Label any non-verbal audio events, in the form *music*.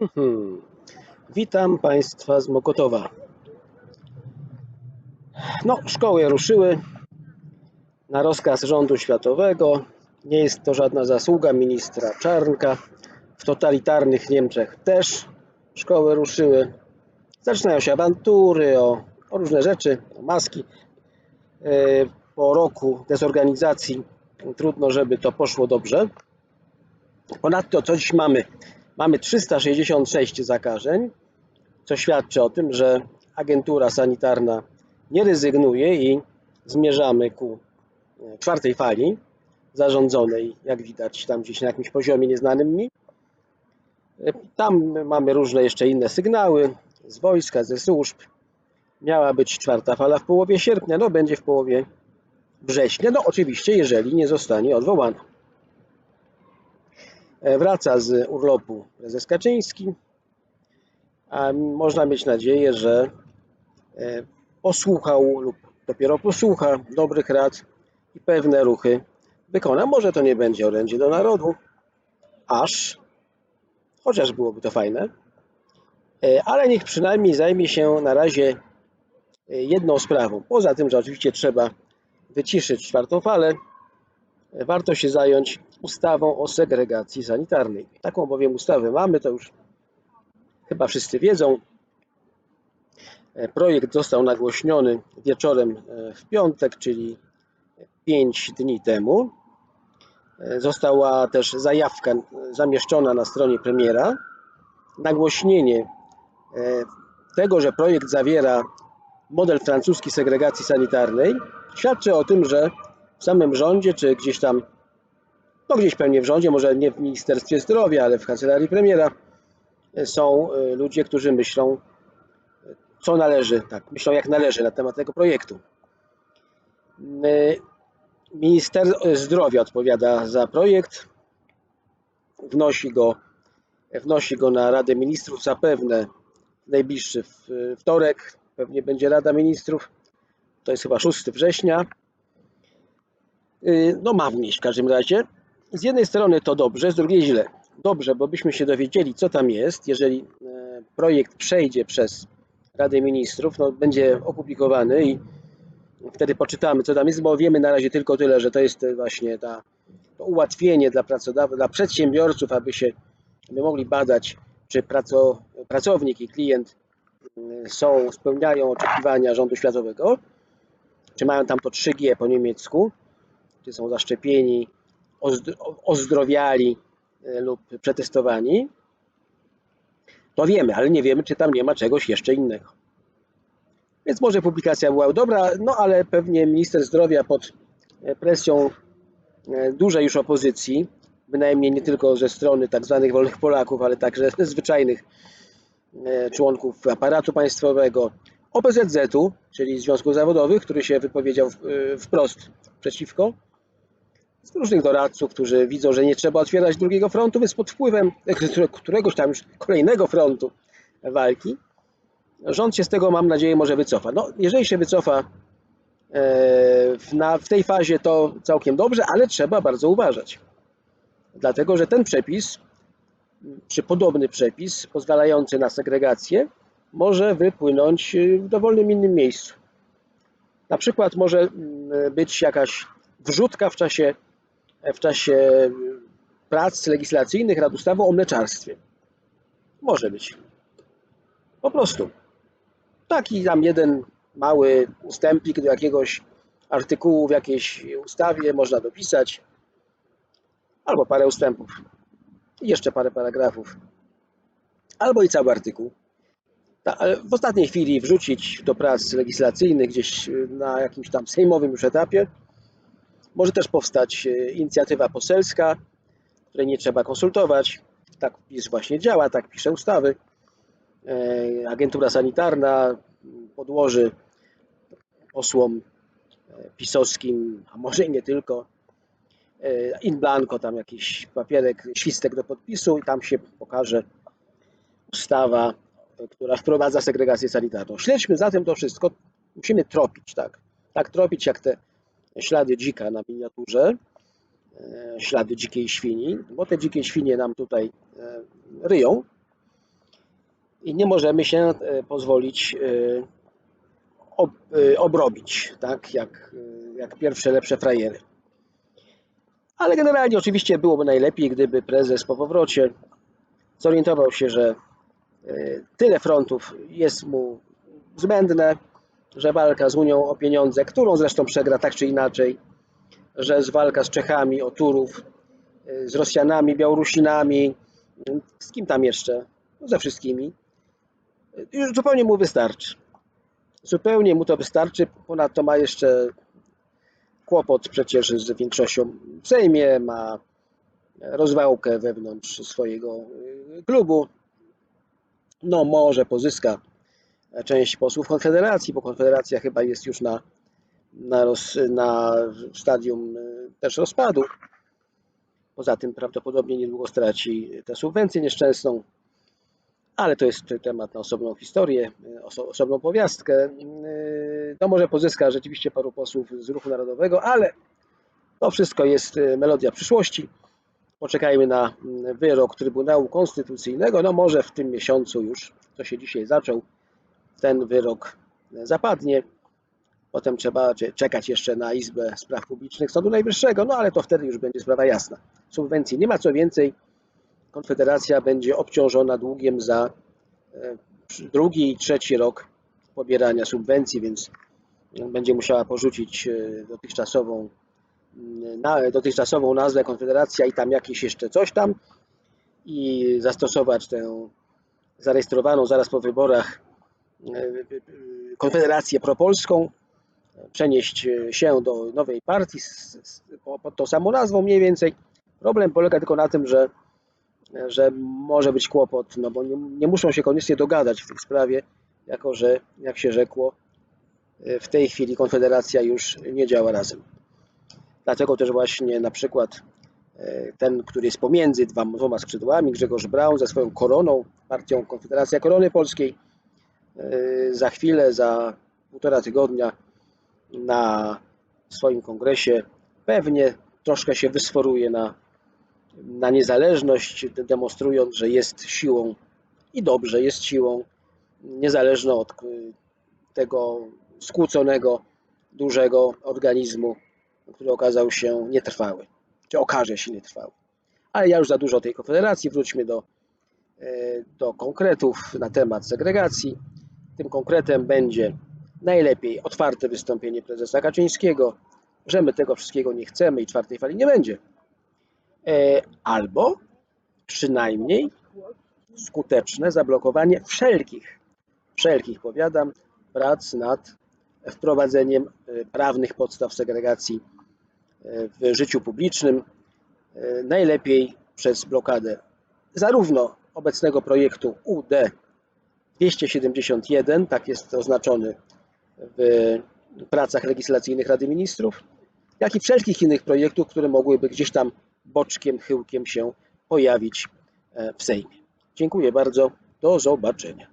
Hmm. Witam Państwa z Mokotowa. No, szkoły ruszyły na rozkaz rządu światowego. Nie jest to żadna zasługa ministra Czarnka. W totalitarnych Niemczech też szkoły ruszyły. Zaczynają się awantury o, o różne rzeczy, o maski. E, Po roku dezorganizacji trudno, żeby to poszło dobrze. Ponadto, co dziś mamy? Mamy 366 zakażeń, co świadczy o tym, że agentura sanitarna nie rezygnuje i zmierzamy ku e, czwartej fali zarządzonej, jak widać, tam gdzieś na jakimś poziomie nieznanym mi. E, Tam mamy różne jeszcze inne sygnały z wojska, ze służb. Miała być czwarta fala w połowie sierpnia, no będzie w połowie września, no oczywiście, jeżeli nie zostanie odwołana. E, Wraca z urlopu prezes Kaczyński, a można mieć nadzieję, że e, posłuchał lub dopiero posłucha dobrych rad i pewne ruchy wykona. Może to nie będzie orędzie do narodu, aż, chociaż byłoby to fajne, e, ale niech przynajmniej zajmie się na razie jedną sprawą. Poza tym, że oczywiście trzeba wyciszyć czwartą falę, warto się zająć ustawą o segregacji sanitarnej. Taką bowiem ustawę mamy, to już chyba wszyscy wiedzą. E, Projekt został nagłośniony wieczorem e, w piątek, czyli 5 dni temu. E, Została też zajawka zamieszczona na stronie premiera. Nagłośnienie tego, że projekt zawiera model francuski segregacji sanitarnej, świadczy o tym, że w samym rządzie, czy gdzieś tam, no gdzieś pewnie w rządzie, może nie w Ministerstwie Zdrowia, ale w kancelarii premiera, e, są e, ludzie, którzy myślą, e, co należy, tak, myślą jak należy na temat tego projektu. Minister Zdrowia odpowiada za projekt, wnosi go, wnosi go na Radę Ministrów zapewne w najbliższy wtorek, pewnie będzie Rada Ministrów, to jest chyba 6 września. No ma wnieść w każdym razie. Z jednej strony to dobrze, z drugiej źle. Dobrze, bo byśmy się dowiedzieli, co tam jest. Jeżeli e, projekt przejdzie przez Radę Ministrów, no, będzie opublikowany i wtedy poczytamy, co tam jest, bo wiemy na razie tylko tyle, że to jest e, właśnie ta, to ułatwienie dla pracodawców, dla przedsiębiorców, aby się aby mogli badać, czy praco, pracownik i klient y, są, spełniają oczekiwania rządu światowego, czy mają tam to 3G po niemiecku, czy są zaszczepieni, ozdrowiali y, lub przetestowani, to wiemy, ale nie wiemy, czy tam nie ma czegoś jeszcze innego. Więc może publikacja była dobra, no ale pewnie minister zdrowia pod e, presją e, dużej już opozycji, bynajmniej nie tylko ze strony tak zwanych wolnych Polaków, ale także *laughs* zwyczajnych e, członków aparatu państwowego, OPZZ-u, czyli Związków Zawodowych, który się wypowiedział e, wprost przeciwko, z różnych doradców, którzy widzą, że nie trzeba otwierać drugiego frontu, więc pod wpływem które- któregoś tam już kolejnego frontu walki, rząd się z tego, mam nadzieję, może wycofa. No, jeżeli się wycofa e, w, na, w tej fazie, to całkiem dobrze, ale trzeba bardzo uważać. Dlatego, że ten przepis, czy podobny przepis pozwalający na segregację, może wypłynąć y, w dowolnym innym miejscu. Na przykład może mm, być jakaś wrzutka w czasie, w czasie prac legislacyjnych nad ustawą o mleczarstwie. Może być. Po prostu. Taki tam jeden mały ustępik do jakiegoś artykułu w jakiejś ustawie można dopisać, albo parę ustępów, i jeszcze parę paragrafów, albo i cały artykuł. W ostatniej chwili wrzucić do prac legislacyjnych gdzieś y, na jakimś tam sejmowym już etapie. Może też powstać y, inicjatywa poselska, której nie trzeba konsultować. Tak PiS właśnie działa, tak pisze ustawy. E, Agentura sanitarna podłoży posłom e, pisowskim, a może i nie tylko, e, in blanco tam jakiś papierek, świstek do podpisu i tam się pokaże ustawa, e, która wprowadza segregację sanitarną. Śledźmy zatem to wszystko. Musimy tropić, tak. Tak tropić jak te ślady dzika na miniaturze, e, ślady dzikiej świni, bo te dzikie świnie nam tutaj e, ryją i nie możemy się e, pozwolić ob, obrobić, tak, jak, jak pierwsze lepsze frajery. Ale generalnie oczywiście byłoby najlepiej, gdyby prezes po powrocie zorientował się, że tyle frontów jest mu zbędne, że walka z Unią o pieniądze, którą zresztą przegra tak czy inaczej, że jest walka z Czechami o Turów, e, z Rosjanami, Białorusinami, z kim tam jeszcze? No ze wszystkimi. E, Już zupełnie mu wystarczy. Zupełnie mu to wystarczy. Ponadto ma jeszcze kłopot przecież z większością w Sejmie, ma rozwałkę wewnątrz swojego y, klubu. No może pozyska część posłów Konfederacji, bo Konfederacja chyba jest już na, na, roz, na stadium y, też rozpadu. Poza tym prawdopodobnie niedługo straci tę subwencję nieszczęsną, ale to jest temat na osobną historię, y, oso, osobną powiastkę. Y, To może pozyska rzeczywiście paru posłów z ruchu narodowego, ale to wszystko jest melodia przyszłości. Poczekajmy na wyrok Trybunału Konstytucyjnego. No może w tym miesiącu już, co się dzisiaj zaczął, ten wyrok zapadnie. Potem trzeba cze- czekać jeszcze na Izbę Spraw Publicznych Sądu Najwyższego, no ale to wtedy już będzie sprawa jasna. Subwencji nie ma, co więcej, Konfederacja będzie obciążona długiem za e, drugi i trzeci rok pobierania subwencji, więc będzie musiała porzucić e, dotychczasową, mm, dotychczasową nazwę Konfederacja i tam jakieś jeszcze coś tam i zastosować tę zarejestrowaną zaraz po wyborach Konfederację Propolską, przenieść się do nowej partii pod tą samą nazwą mniej więcej. Problem polega tylko na tym, że, że może być kłopot, no bo nie, nie muszą się koniecznie dogadać w tej sprawie, jako że, jak się rzekło, w tej chwili Konfederacja już nie działa razem. Dlatego też właśnie na przykład e, ten, który jest pomiędzy dwoma, skrzydłami, Grzegorz Braun ze swoją koroną, partią Konfederacja Korony Polskiej, e, za chwilę, za półtora tygodnia na swoim kongresie pewnie troszkę się wysforuje na, na niezależność, demonstrując, że jest siłą i dobrze jest siłą, niezależną od y, tego skłóconego, dużego organizmu, który okazał się nietrwały, czy okaże się nietrwały. Ale ja już za dużo o tej konfederacji, wróćmy do, e, do konkretów na temat segregacji. Tym konkretem będzie najlepiej otwarte wystąpienie prezesa Kaczyńskiego, że my tego wszystkiego nie chcemy i czwartej fali nie będzie. E, Albo przynajmniej skuteczne zablokowanie wszelkich, wszelkich powiadam, prac nad wprowadzeniem e, prawnych podstaw segregacji e, w życiu publicznym, najlepiej przez blokadę zarówno obecnego projektu UD 271, tak jest oznaczony w pracach legislacyjnych Rady Ministrów, jak i wszelkich innych projektów, które mogłyby gdzieś tam boczkiem, chyłkiem się pojawić e, w Sejmie. Dziękuję bardzo. Do zobaczenia.